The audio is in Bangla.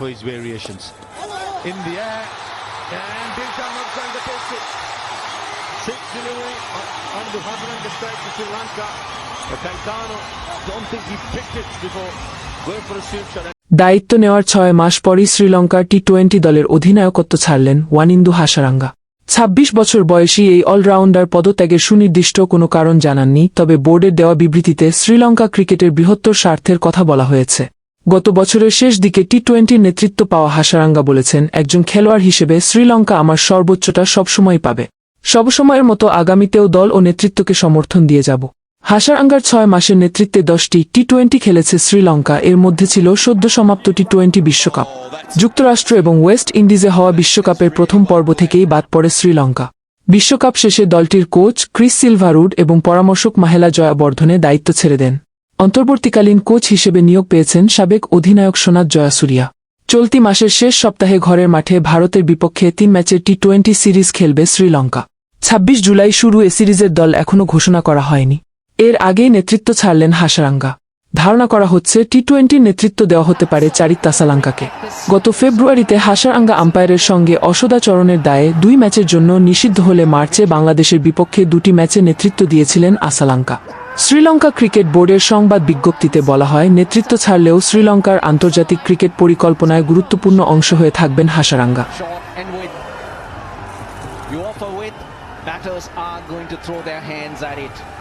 for his variations. In the air, and Dilshan down the post it. Six delivery on, the Hasaranga strike to Sri Lanka. But Caetano, don't think he picked it before going for a sweep shot. দায়িত্ব নেওয়ার ছয় মাস পরই শ্রীলঙ্কার টি টোয়েন্টি দলের অধিনায়কত্ব ছাড়লেন ওয়ানিন্দু হাসারাঙ্গা ছাব্বিশ বছর বয়সী এই অলরাউন্ডার পদত্যাগের সুনির্দিষ্ট কোনো কারণ জানাননি তবে বোর্ডের দেওয়া বিবৃতিতে শ্রীলঙ্কা ক্রিকেটের বৃহত্তর স্বার্থের কথা বলা হয়েছে গত বছরের শেষ দিকে টি টোয়েন্টির নেতৃত্ব পাওয়া হাসারাঙ্গা বলেছেন, একজন খেলোয়াড় হিসেবে শ্রীলঙ্কা আমার সর্বোচ্চটা সবসময় পাবে। সবসময়ের মতো আগামীতেও দল ও নেতৃত্বকে সমর্থন দিয়ে যাব। হাসারাঙ্গার ছয় মাসের নেতৃত্বে দশটি টি টোয়েন্টি খেলেছে শ্রীলঙ্কা, এর মধ্যে ছিল সদ্য সমাপ্ত টি টোয়েন্টি বিশ্বকাপ। যুক্তরাষ্ট্র এবং ওয়েস্ট ইন্ডিজে হওয়া বিশ্বকাপের প্রথম পর্ব থেকেই বাদ পড়ে শ্রীলঙ্কা। বিশ্বকাপ শেষে দলটির কোচ ক্রিস সিলভারুড এবং পরামর্শক মাহেলা জয়াবর্ধনে দায়িত্ব ছেড়ে দেন। অন্তর্বর্তীকালীন কোচ হিসেবে নিয়োগ পেয়েছেন সাবেক অধিনায়ক সোনাত জয়াসুরিয়া। চলতি মাসের শেষ সপ্তাহে ঘরের মাঠে ভারতের বিপক্ষে তিন ম্যাচের টি টোয়েন্টি সিরিজ খেলবে শ্রীলঙ্কা। ছাব্বিশ জুলাই শুরু এ সিরিজের দল এখনও ঘোষণা করা হয়নি। এর আগেই নেতৃত্ব ছাড়লেন হাসারাঙ্গা। ধারণা করা হচ্ছে টি টোয়েন্টির নেতৃত্ব দেওয়া হতে পারে চারিত তাসালাঙ্কাকে। গত ফেব্রুয়ারিতে হাসারাঙ্গা আম্পায়ারের সঙ্গে অসদাচরণের দায়ে দুই ম্যাচের জন্য নিষিদ্ধ হলে মার্চে বাংলাদেশের বিপক্ষে দুটি ম্যাচে নেতৃত্ব দিয়েছিলেন আসালাঙ্কা। শ্রীলঙ্কা ক্রিকেট বোর্ডের সংবাদ বিজ্ঞপ্তিতে বলা হয়, নেতৃত্ব ছাড়লেও শ্রীলঙ্কার আন্তর্জাতিক ক্রিকেট পরিকল্পনায় গুরুত্বপূর্ণ অংশ হয়ে থাকবেন Hasaranga are going to throw their hands at it.